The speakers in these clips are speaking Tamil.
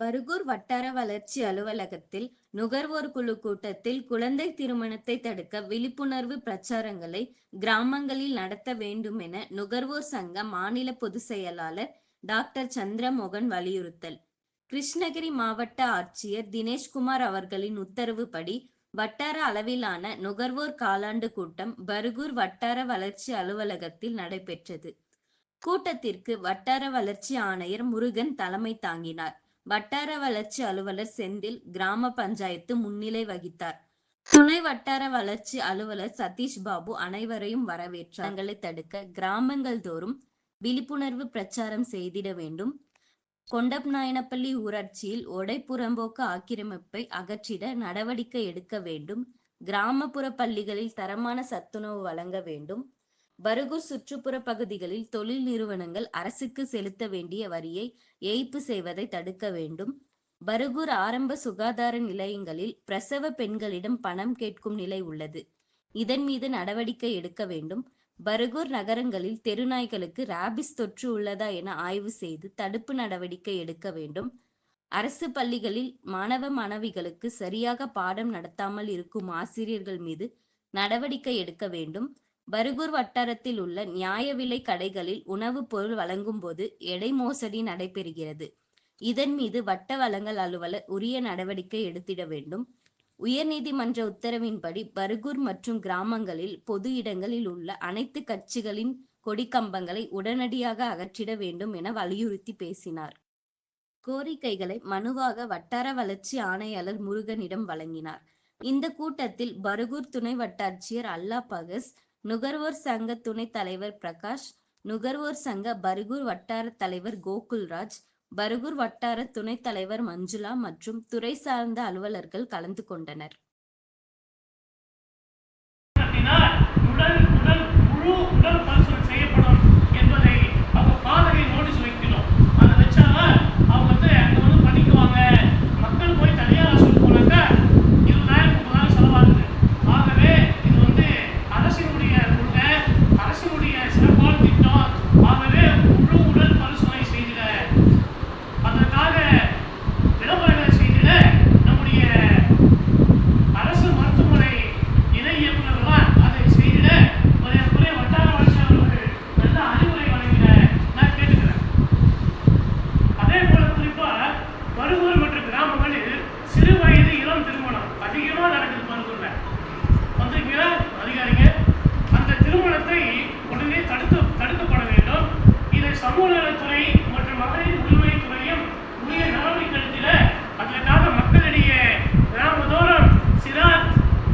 பருகூர் வட்டார வளர்ச்சி அலுவலகத்தில் நுகர்வோர் குழு கூட்டத்தில் குழந்தை திருமணத்தை தடுக்க விழிப்புணர்வு பிரச்சாரங்களை கிராமங்களில் நடத்த வேண்டும் என நுகர்வோர் சங்க மாநில பொதுச் செயலாளர் டாக்டர் சந்திரமோகன் வலியுறுத்தல். கிருஷ்ணகிரி மாவட்ட ஆட்சியர் தினேஷ்குமார் அவர்களின் உத்தரவுப்படி வட்டார அளவிலான நுகர்வோர் காலாண்டு கூட்டம் பருகூர் வட்டார வளர்ச்சி அலுவலகத்தில் நடைபெற்றது. கூட்டத்திற்கு வட்டார வளர்ச்சி ஆணையர் முருகன் தலைமை தாங்கினார். வட்டார வளர்ச்சி அலுவலர் செந்தில் கிராம பஞ்சாயத்து முன்னிலை வகித்தார். துணை வட்டார வளர்ச்சி அலுவலர் சதீஷ் பாபு அனைவரையும் வரவேற்றார். தங்களை தடுக்க கிராமங்கள் தோறும் விழிப்புணர்வு பிரச்சாரம் செய்திட வேண்டும். கொண்டப் நாயனப்பள்ளி ஊராட்சியில் ஒடை புறம்போக்கு ஆக்கிரமிப்பை அகற்றிட நடவடிக்கை எடுக்க வேண்டும். கிராமப்புற பள்ளிகளில் தரமான சத்துணவு வழங்க வேண்டும். பருகூர் சுற்றுப்புற பகுதிகளில் தொழில் நிறுவனங்கள் அரசுக்கு செலுத்த வேண்டிய வரியை ஏய்ப்பு செய்வதை தடுக்க வேண்டும். பருகூர் ஆரம்ப சுகாதார நிலையங்களில் பிரசவ பெண்களிடம் பணம் கேட்கும் நிலை உள்ளது. இதன் மீது நடவடிக்கை எடுக்க வேண்டும். பருகூர் நகரங்களில் தெருநாய்களுக்கு ராபிஸ் தொற்று உள்ளதா என ஆய்வு செய்து தடுப்பு நடவடிக்கை எடுக்க வேண்டும். அரசு பள்ளிகளில் மாணவ மாணவிகளுக்கு சரியாக பாடம் நடத்தாமல் இருக்கும் ஆசிரியர்கள் மீது நடவடிக்கை எடுக்க வேண்டும். பருகூர் வட்டாரத்தில் உள்ள நியாய விலை கடைகளில் உணவுப் பொருள் வழங்கும் போது எடை மோசடி நடைபெறுகிறது. இதன் மீது வட்ட வழங்கல் அலுவலர் உரிய நடவடிக்கை எடுத்திட வேண்டும். உயர்நீதிமன்ற உத்தரவின்படி பருகூர் மற்றும் கிராமங்களில் பொது இடங்களில் உள்ள அனைத்து கட்சிகளின் கொடிக்கம்பங்களை உடனடியாக அகற்றிட வேண்டும் என வலியுறுத்தி பேசினார். கோரிக்கைகளை மனுவாக வட்டார வளர்ச்சி ஆணையாளர் முருகனிடம் வழங்கினார். இந்த கூட்டத்தில் பருகூர் துணை வட்டாட்சியர் அல்லா பகஸ் நுகர்வோர் சங்க துணைத் தலைவர் பிரகாஷ் நுகர்வோர் சங்க பருகூர் வட்டார தலைவர் கோகுல்ராஜ் பருகூர் வட்டார துணைத் தலைவர் மஞ்சுளா மற்றும் துறை சார்ந்த அலுவலர்கள் கலந்து கொண்டனர் நடத்தினால் உடல் உடல் முழு உடல் பரிசோதனை செய்யப்படும் என்பதை அவங்க பாதகை நோட்டீஸ் வைக்கணும் அதை வச்சா அவங்க வந்து அங்கே வந்து பண்ணிக்குவாங்க மக்கள் போய் தனியார் ஹாஸ்பிட்டல் போனாக்கா இருபதாயிரம் முப்பதாயிரம் செலவாகுது ஆகவே இது வந்து அரசினுடைய கொள்கை அரசினுடைய சிறப்பான திட்டம் ஆகவே முழு உடல் பரிசோதனை செய்திட அதற்காக விளம்பரங்களை செய்திட நம்முடைய அரசு மருத்துவமனை இணை இயக்குநர்களால் அதை செய்திட மரியாதைக்குரிய வட்டார வளர்ச்சி அவர்கள் நல்ல அறிவுரை வழங்கிட நான் கேட்டுக்கிறேன் அதே போல குறிப்பா பருகூர் மற்றும் கிராமங்களில் சிறு வயது இளம் திருமணம் அதிகமா நடக்குது பருகூர்ல வந்திருக்கீங்களா அதிகாரிங்க அந்த திருமணத்தை உடனே தடுத்து தடுக்கப்பட வேண்டும் இதை சமூக நலத்துறை மற்றும் மகளிர் உரிமை துறையும் உரிய நடவடிக்கை எடுத்திட அதற்காக மக்களிடையே கிராமதோறும் சிறார்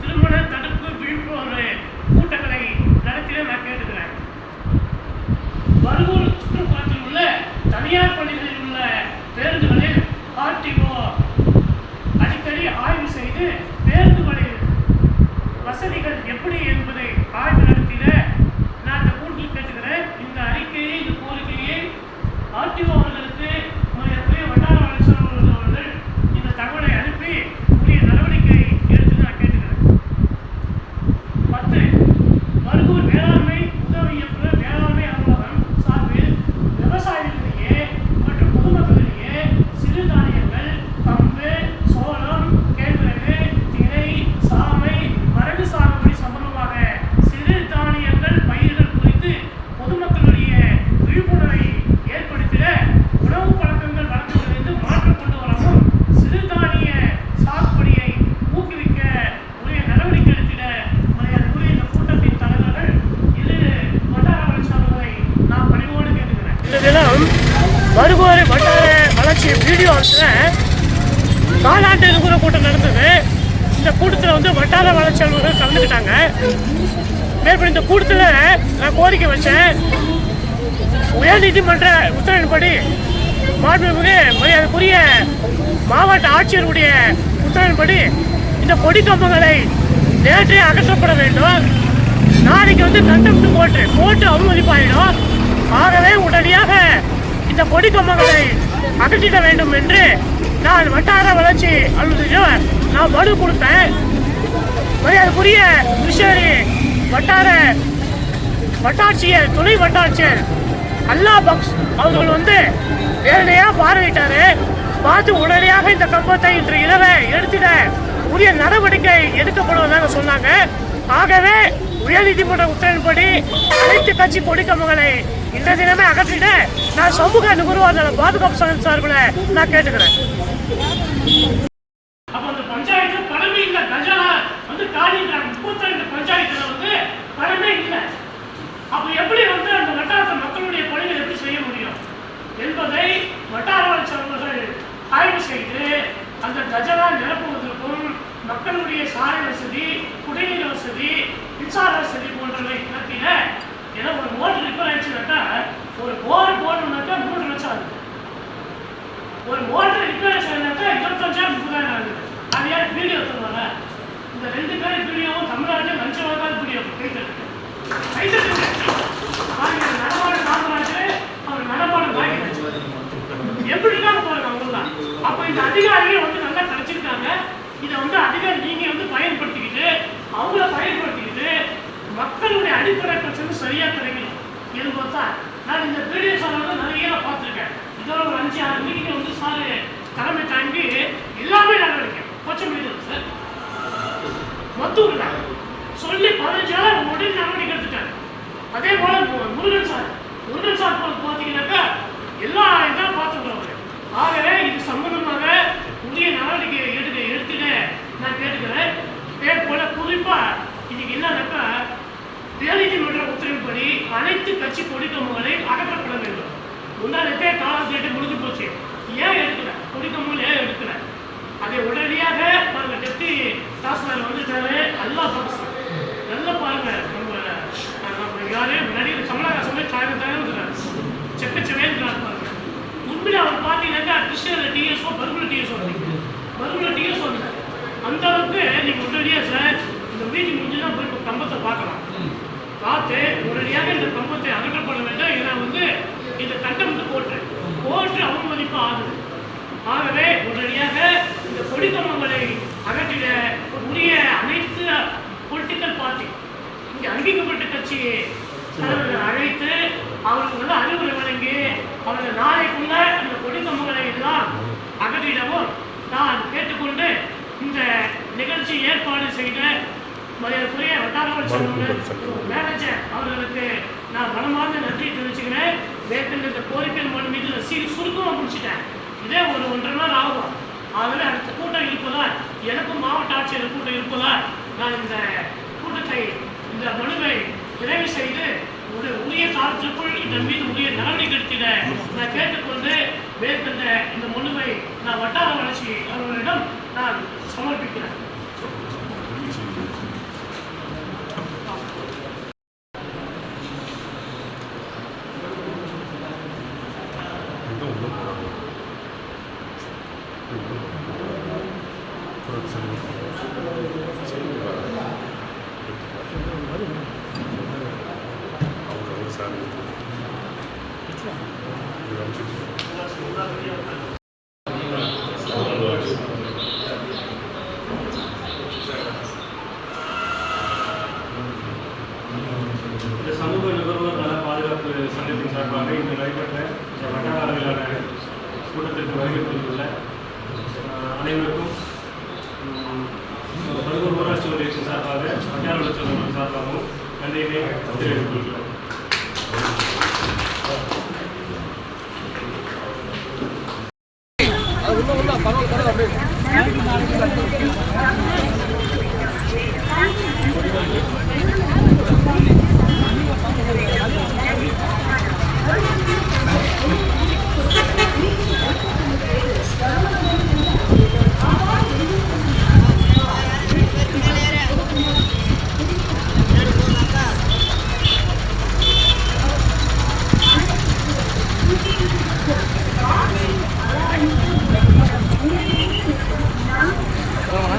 திருமண தடுப்பு விழிப்புணர்வு கூட்டங்களை நடத்திட நான் கேட்டுக்கிறேன் பருகூர் சுற்றுப்புறத்தில் உள்ள தனியார் பள்ளிகளில் உள்ள பேருந்துகளில் ஆர்டிஓ அடிக்கடி பேருந்து வருகிறது வசதிகள் எப்படி என்பதை ஆய்வு நடத்திட நான் இந்த கூட்டில் கேட்டுக்கிறேன் இந்த அறிக்கையை இந்த கோரிக்கையை ஆர்டிஓ அவர்களுக்கு மரியாதைக்குரிய வட்டார வளர்ச்சி அலுவலர் அவர்கள் இந்த தகவலை அனுப்பி உரிய நடவடிக்கை எடுத்து நான் கேட்டுக்கிறேன் பத்து மருகூர் வேளாண்மை உதவி இயக்குனர் வேளாண்மை அலுவலகம் சார்பில் விவசாயிகளிடையே மற்றும் பொதுமக்களிடையே சிறுதானியங்கள் கம்பு சோளம் கேழ்வரகு திணை சாமை வரகு சாகுபடி சம்பந்தமாக சிறுதானியங்கள் பயிர்கள் குறித்து பொதுமக்களிடையே விழிப்புணர்வை ஏற்படுத்திட உணவு பழக்கங்கள் வழக்கங்களிலிருந்து மாற்றம் கொண்டு வரவும் சிறுதானிய சாகுபடியை ஊக்குவிக்க உரிய நடவடிக்கை எடுத்திட மரியாதைக்குரிய இந்த கூட்டத்தின் தலைவர்கள் இரு வட்டார வளர்ச்சியாளர்களை நான் பணிவோடு கேட்டுக்கிறேன் தினம் வருவோர் வட்டார வளர்ச்சி வீடியோ காலாண்டு இருக்கிற கூட்டம் நடந்தது. இந்த கூட்டத்தில் வந்து வட்டார வளர்ச்சி அலுவலர்கள் கலந்துக்கிட்டாங்க. மேற்படி இந்த கூட்டத்தில் நான் கோரிக்கை வச்சேன். உயர்நீதிமன்ற உத்தரவின்படி மாண்புமிகு மரியாதைக்குரிய மாவட்ட ஆட்சியருடைய உத்தரவின்படி இந்த கொடி கம்பங்களை நேற்றே அகற்றப்பட வேண்டும். நாளைக்கு வந்து கண்டெம்ட் கோர்ட்டு கோர்ட்டு அவமதிப்பாயிடும். ஆகவே உடனடியாக இந்த கொடி கம்பங்களை அகற்றிட வேண்டும் என்று நான் வட்டார வளர்ச்சி அலுவலர் நான் மனு கொடுத்தேன். மரியாதைக்குரிய கிருஷ்ணகிரி வட்டார வட்டாட்சியர் துணை வட்டாட்சியர் அல்லா பக்ஸ் அவர்கள் வந்து நேரடியாக பார்வையிட்டாரு. பார்த்து உடனடியாக இந்த கம்பத்தை இன்று இரவே எடுத்திட உரிய நடவடிக்கை எடுக்கப்படுவதாக சொன்னாங்க. ஆகவே உயர்நீதிமன்ற உத்தரவின்படி அனைத்து கட்சி கொடிக்கம்பங்களை இந்த தினமே அகற்றிட்டு நான் சமூக நுகர்வோர் பாதுகாப்பு சங்கம் சார்பில் நான் கேட்டுக்கிறேன் அப்ப அந்த பஞ்சாயத்து பணமே இல்ல கஜானா வந்து காலின்றாங்க முப்பத்தி ரெண்டு பஞ்சாயத்துல வந்து பணமே இல்ல அப்ப எப்படி வந்து அந்த வட்டாரத்தை மக்களுடைய பணிகள் எப்படி செய்ய முடியும் என்பதை வட்டார வளர்ச்சி அவர்கள் ஆய்வு செய்து அந்த கஜனா நிரப்புவதற்கும் மக்களுடைய சாலை வசதி குடிநீர் வசதி மின்சார வசதி போன்றவை நடத்தின ஏன்னா ஒரு மோட்டர் ரிப்பேர் ஆயிடுச்சுனாக்கா ஒரு போர் போடணும்னாக்கா மூன்று லட்சம் ஆகுது. ஒரு மோட்டர் ரிப்பேர் செய்யணும்னாக்கா இருபத்தஞ்சாயிரம் முப்பதாயிரம் ஆகுது. அது யார்? வீடியோ சொல்லுவாங்க இந்த ரெண்டு பேரும் வீடியோவும் தமிழ்நாட்டில் லஞ்சம் வாங்காத வீடியோ கைத்தட்டு கைத்தட்டு நடமாட காமராஜர் அவர் நடமாட நாயகர் எப்படி தான் போறாங்க அவங்களாம் அப்ப இந்த அதிகாரிகள் வந்து நல்லா கிடைச்சிருக்காங்க இதை வந்து அதிகாரி நீங்க வந்து பயன்படுத்திக்கிட்டு அவங்கள பயன்படுத்திக்கிட்டு மக்களுடைய அடிப்படை பிரச்சனை சரியா கிடைக்கணும் என்பது பார்த்தா நான் இந்த வீடியோ சாலை நிறைய பார்த்துருக்கேன். இதோட ஒரு அஞ்சு ஆறு மீட்டிங் வந்து சார் தலைமை தாங்கி எல்லாமே நடவடிக்கை. கொச்சை மீது சார். மத்தூர்ல சொல்லி பதினஞ்சு நாள் உடனே நடவடிக்கை எடுத்துட்டாங்க அதே போல முருகன் சார். முருகன் சார் பா- பார்த்தீங்கன்னாக்கா எல்லா இதாக பார்த்துக்கிறோம் ஆகவே இது சம்பந்தமாக உரிய நடவடிக்கை எடுக்க எடுத்துக்க நான் கேட்டுக்கிறேன். அதே போல குறிப்பாக இன்னைக்கு என்னன்னாக்கா உயர்நீதிமன்ற உத்தரவுப்படி அனைத்து கட்சி கொடிக்கம்பங்களை அகற்றப்பட வேண்டும். முன்னாடி காலம் கேட்டு முடிஞ்சு போச்சு. ஏன் எடுக்கல? கொடிக்கம்பங்கள் ஏன் எடுக்கல? அதை உடனடியாக பாருங்க டெப்டி தாசில்தார் வந்துட்டாரு. நல்லா பார்த்து நல்லா பாருங்க நம்ம யாரே நம்ம யாரு? நடிகர் கமலஹாசன் சாயம் தான் இருக்கிறார் பாருங்க. உண்மையில அவர் பார்த்தீங்கன்னாக்கா கிருஷ்ணர் டிஎஸ்ஓ பர்குல டிஎஸ்ஓ பர்குல டிஎஸ்ஓ அந்த அளவுக்கு பார்த்து உடனடியாக இந்த கம்பத்தை அகற்றப்பட வேண்டும் ஏன்னா வந்து இந்த கட்டம் வந்து போட்டு போட்டு அவமதிப்பு ஆகுது. ஆகவே உடனடியாக இந்த கொடி கம்பங்களை அகற்றிட உரிய அனைத்து பொலிட்டிக்கல் பார்ட்டி இங்கே அங்கீகப்பட்ட கட்சி தலைவர்கள் அழைத்து அவருக்கு வந்து அறிவுரை வழங்கி அவர்கள் நாளைக்குள்ள அந்த கொடி கம்பங்களை எல்லாம் அகற்றிடவும் நான் கேட்டுக்கொண்டு இந்த நிகழ்ச்சி ஏற்பாடு செய்த மரியாதைக்குரிய வட்டார வளர்ச்சி அலுவலர் மேனேஜர் அவர்களுக்கு நான் மனமார்ந்த நன்றி தெரிவிச்சுக்கிறேன். மேற்கொண்டு இந்த கோரிக்கை மனு மீது சீரி சுருக்கமாக முடிச்சிட்டேன். இதே ஒரு ஒன்றரை நாள் ஆகும். ஆகவே அடுத்த கூட்டம் இருப்பதால் எனக்கும் மாவட்ட ஆட்சியர் கூட்டம் இருப்பதால் நான் இந்த கூட்டத்தை இந்த மனுவை நிறைவு செய்து ஒரு உரிய காலத்திற்குள் இதன் மீது உரிய நடவடிக்கை எடுத்திட நான் கேட்டுக்கொண்டு மேற்கொண்ட இந்த மனுவை நான் வட்டார வளர்ச்சி அவர்களிடம் நான் சமர்ப்பிக்கிறேன். சமூக நுகர்வோர் நல பாதுகாப்பு சங்கத்தின் சார்பாக இன்று நடைபெற்ற இந்த வட்டார அளவிலான கூட்டத்திற்கு வருகை புரிந்துள்ள அனைவருக்கும் உம், ஊராட்சி ஒன்றியத்தின் சார்பாக வட்டார வளர்ச்சி சார்பாகவும் நன்றியினை தெரிவித்துக் கொள்கிறேன்